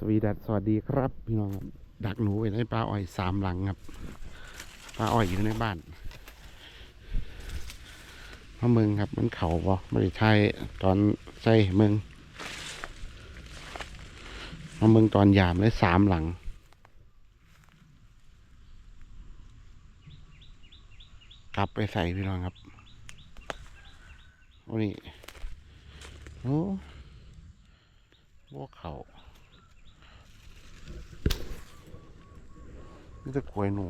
สวีดัสสวัสดีครับพี่น้องดักหนูไว้ในปลาอ้อยสามหลังครับปลาอ้อยอยู่ในบ้านพะเมืองครับมันเข่าบ่ไม่ได้ใช่ตอนใส่เมืองพะเมืองตอนยามเลยสามหลังกลับไปใส่พี่น้องครับโอ้นี่โอ้พวกเขา นี่จะกล้วยหนู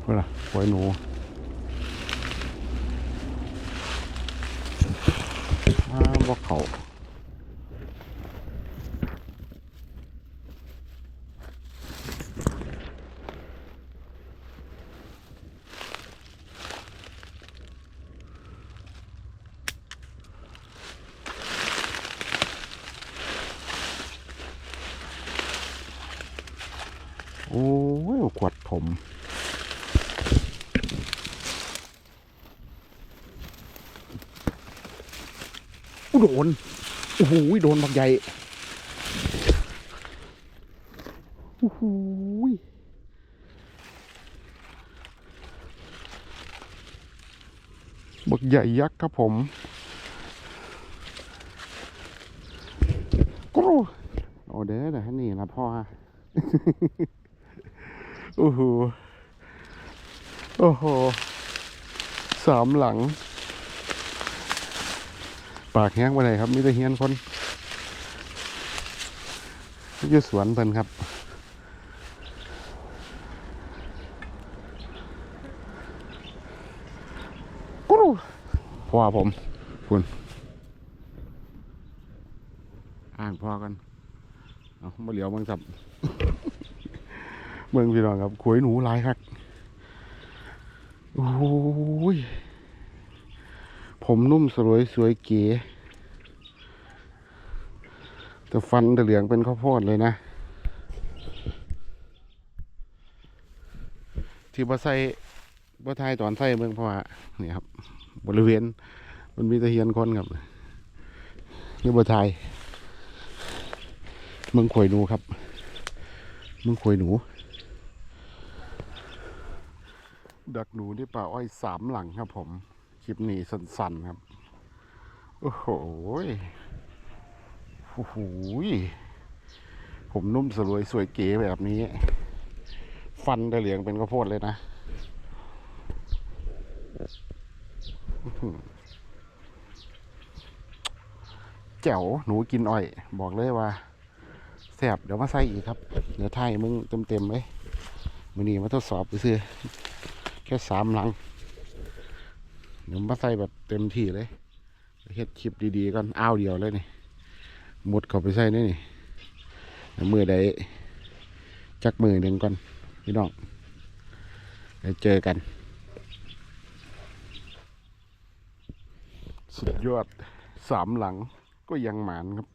เพื่อนล่ะกล้วยหนูมาบอกเขา โอ้ยขวดผมอู้โดน โอ้โหโดนบักใหญ่ โอ้โหบักใหญ่ยักษ์ครับผมกรูโอ้เด้อเดี๋ยวให้นี่นะพ่อ โอ้โหโอ้โหสามหลัง ปากแห้งไปเลยครับมีแต่เฮียนคนอยู่สวนเพิ่นครับกูพ่อผมคุณอ่านพ่อกัน เอามาเหลียวมังสับ เมืองพี่น้องครับขวยหนูหลายครับโอ้ยผมนุ่มสวยสวยเก๋แต่ฟันแต่เหลืองเป็นข้าวโพดเลยนะ ที่บ่ใส่บ่ทายตอนใส่เมืองเพราะว่านี่ครับ บริเวณ มันมีตะเฮียนคนครับนี่บ่ทายเมืองขวยหนูครับ เมืองขวยหนู ดักหนูที่ป่าอ้อยสามหลังครับผม คลิปนี้สั้นๆครับ โอ้โหโอ้โหผมนุ่มสลวยสวยเก๋แบบนี้ ฟันแต่เหลียงเป็นข้าวโพดเลยนะ แจ๋วหนูกินอ้อย บอกเลยว่าแสบเดี๋ยวมาใส่อีกครับ เดี๋ยวไทยมึงเต็มๆเลยมือนี้มาทดสอบไปซื้อ แค่สามหลังเดี๋ยวมาใส่แบบเต็มที่เลยเฮ็ดคลิปดีๆก่อนอ้าวเดียวเลยนี่หมดเข้าไปใส่นี่นี่เดี๋ยมือใดจักมือหนึ่งก่อนพี่น้องเดี๋ยวเจอกัน สุดยอดสามหลังก็ยังหมานครับ